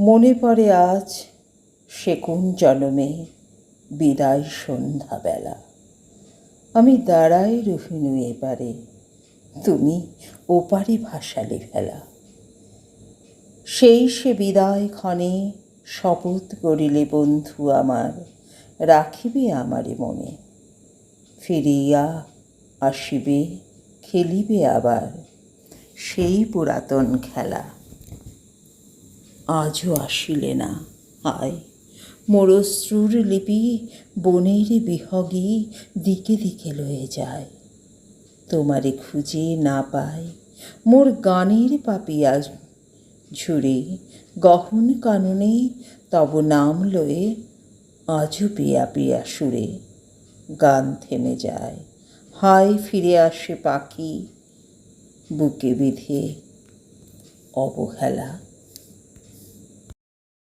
মনে পড়ে আজ সে কোন জনমে বিদায় সন্ধ্যাবেলা। আমি দাঁড়াই রহিনু এপারে, তুমি ওপারে ভাসালে ফেলা সেই সে বিদায় ক্ষণে শপথ করিলে বন্ধু আমার, রাখিবে আমারে মনে। ফিরিয়া আসিবে, খেলিবে আবার সেই পুরাতন খেলা। আজও আসিলে না আয় মোরশ্রুর লিপি বনের বিহগে দিকে দিকে লয়ে যায়। তোমারে খুঁজে না পাই মোর গানের পাপিয়া ঝুড়ে গহন কাননে তব নাম লয়ে আজও পিয়া পিয়া সুরে গান থেমে যায়। হায় ফিরে আসে পাখি, বুকে বিধে অবহেলা।